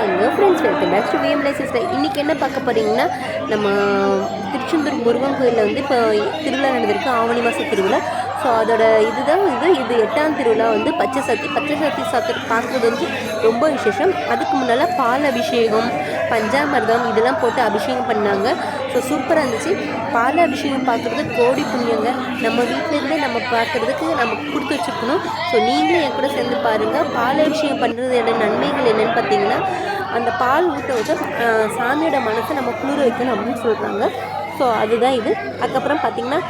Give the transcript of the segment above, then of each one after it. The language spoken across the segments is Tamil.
Hello friends welcome back to VMI sister இன்றைக்கி என்ன பார்க்க போகிறீங்கன்னா நம்ம திருச்செந்தூர் முருகன் கோயிலில் வந்து இப்போ திருவிழா நடந்திருக்கு. ஆவணி மாத திருவிழா. ஸோ அதோட இதுதான் இது இது எட்டாம் திருவிழா வந்து பச்சை சத்தி பச்சை சத்தி சாத்து பார்க்குறது வந்து ரொம்ப விசேஷம். அதுக்கு முன்னால் பால் அபிஷேகம் பஞ்சாமிர்தம் இதெல்லாம் போட்டு அபிஷேகம் பண்ணாங்க. ஸோ சூப்பராக இருந்துச்சு. பால் அபிஷேகம் பார்க்குறது கோடி புண்ணியங்க. நம்ம வீட்டிலேருந்தே நம்ம பார்க்குறதுக்கு நமக்கு கொடுத்து வச்சுருக்கணும். ஸோ நீங்களும் என் கூட சேர்ந்து பாருங்கள் பால் அபிஷேகம் பண்ணுறது என்ன நன்மைகள் என்னென்னு பார்த்தீங்கன்னா அந்த பால் ஊட்ட ஊற்ற சாமியோட மனசை நம்ம குளிர வைக்கணும் அப்படின்னு சொல்கிறாங்க ஸோ அதுதான் இது. அதுக்கப்புறம் பார்த்திங்கன்னா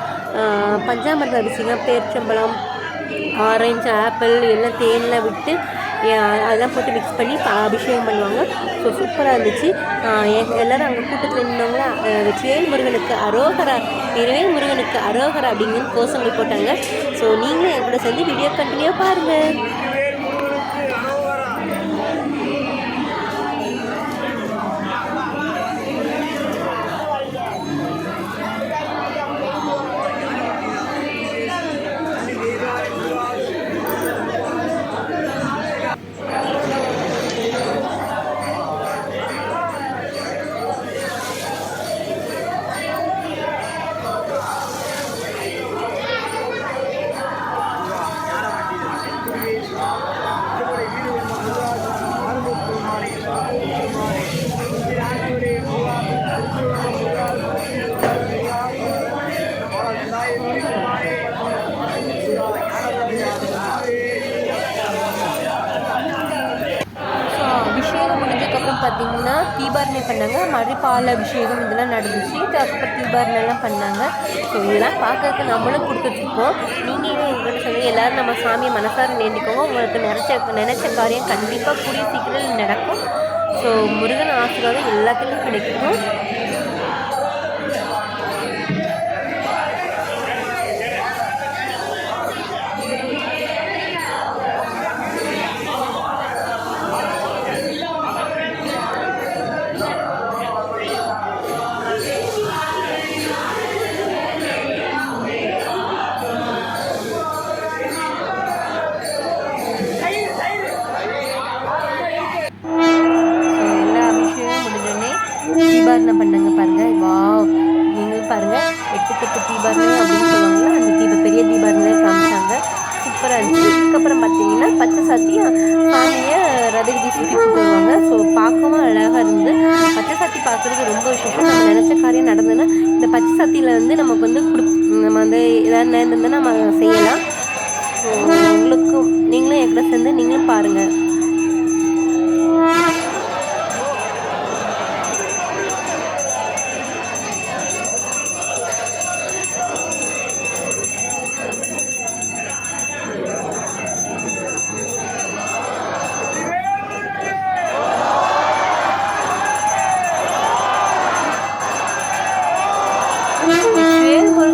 பஞ்சாமிர்த அரிசிங்க பேர்ச்சம்பழம் ஆரஞ்சு ஆப்பிள் எல்லாம் தேனில் விட்டு அதெல்லாம் போட்டு மிக்ஸ் பண்ணி அபிஷேகம் பண்ணுவாங்க. ஸோ சூப்பராக இருந்துச்சு. எல்லோரும் அங்கே கூட்டத்தில் நின்றவங்கள வெற்றிவேல் முருகனுக்கு அரோகரா திருவேல் முருகனுக்கு அரோகரா அப்படிங்கிற கோஷங்கள் போட்டாங்க. ஸோ நீங்களும் என் கூட சேர்ந்து வீடியோ கண்டினியூ பாருங்கள் முடிஞ்சதுக்கப்புறம் பார்த்தீங்கன்னா தீபாரணை பண்ணாங்க. மறுபடியும் பால் அபிஷேகம் இதெல்லாம் நடந்துச்சு. அதுக்கப்புறம் தீபாரணைலாம் பண்ணாங்க. ஸோ இதெல்லாம் பார்க்கறதுக்கு நம்மளும் கொடுத்துட்ருப்போம் நீங்களும் எங்கள்கிட்ட சொல்லி எல்லோரும் நம்ம சாமியை மனசார வேண்டிக்கோங்க உங்களுக்கு நினச்ச நினச்ச காரியம் கண்டிப்பாக கூடிய சீக்கிரம் நடக்கும். ஸோ முருகன் ஆசீர்வாதம் எல்லாத்துக்கும் கிடைக்கும். தீபாரணை பண்ணாங்க பாருங்க. வா நீங்களும் பாருங்க. எட்டு கட்டு தீபாரணை அப்படின்னு சொல்லுவாங்களா அந்த தீப பெரிய தீபாரணை காமிச்சாங்க. சூப்பராக இருந்துச்சு. அதுக்கப்புறம் பார்த்தீங்கன்னா பச்சை சாத்தி சாமியை ரதகிரி சுற்றி வருவாங்க ஸோ பார்க்கவும் அழகாக இருந்து பச்சை சாத்தி பார்க்குறது ரொம்ப விஷயம் நம்ம நினச்ச காரியம் நடந்ததுன்னா இந்த பச்சை சாத்தியில் வந்து நமக்கு வந்து கொடு நம்ம வந்து ஏதாவது நேர்ந்திருந்தால் நம்ம செய்யலாம். ஸோ உங்களுக்கும் நீங்களும் என் சேர்ந்து நீங்களும் பாருங்கள்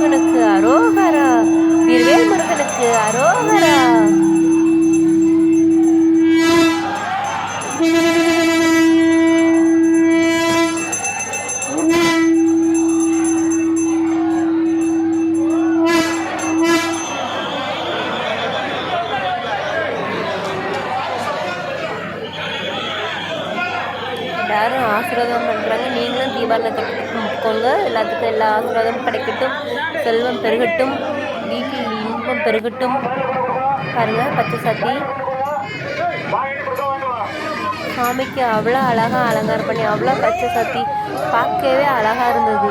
முருகனுக்கு அரோகரா. வீரவேல் முருகனுக்கு அரோகரா. எல்லாரும் ஆசீர்வாதம் பண்ணுறாங்க நீங்களும் தீபாவளி கொங்க எல்லாத்துக்கும் எல்லா ஆசீர்வாதமும் கிடைக்கட்டும். செல்வம் பெருகட்டும். வீட்டில் இன்பம் பெருகட்டும். பாருங்கள் பச்சை சாத்தி சாமிக்கு அவ்வளோ அழகாக அலங்காரம் பண்ணி அவ்வளோ பச்சை சாத்தி பார்க்கவே அழகாக இருந்தது.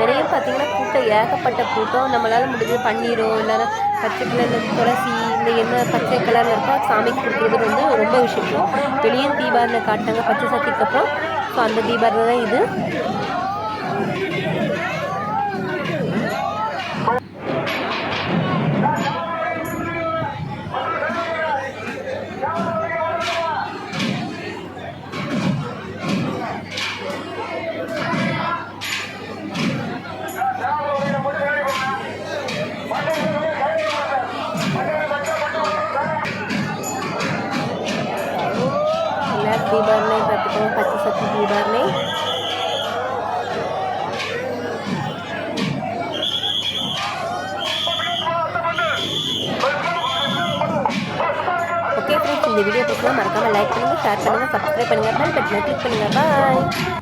நிறைய பார்த்தீங்கன்னா கூட்டம் ஏகப்பட்ட கூட்டம். நம்மளால் முடிஞ்சது பன்னீரோ இல்லைன்னா பச்சை கலரில் துளசி இந்த என்ன பச்சை கலரில் இருக்கோ சாமிக்கு கொடுக்குறது வந்து ரொம்ப விசேஷம். வெளியே தீபாவளியில் காட்டினாங்க பச்சை சத்திக்கு அப்புறம். ஸோ அந்த தீபாரணை தான் இது. எல்லா தீபாரணை பார்த்துக்கோங்க பச்சை சத்தி தீபாரணை ஓகே இந்த வீடியோ பிடிச்சா மறக்காமல் லைக் பண்ணுங்கள் ஷேர் பண்ணுங்கள் சப்ஸ்கிரைப் பண்ணுங்கள் பெல் பட்டனை கிளிக் பண்ணுங்கள் பாய்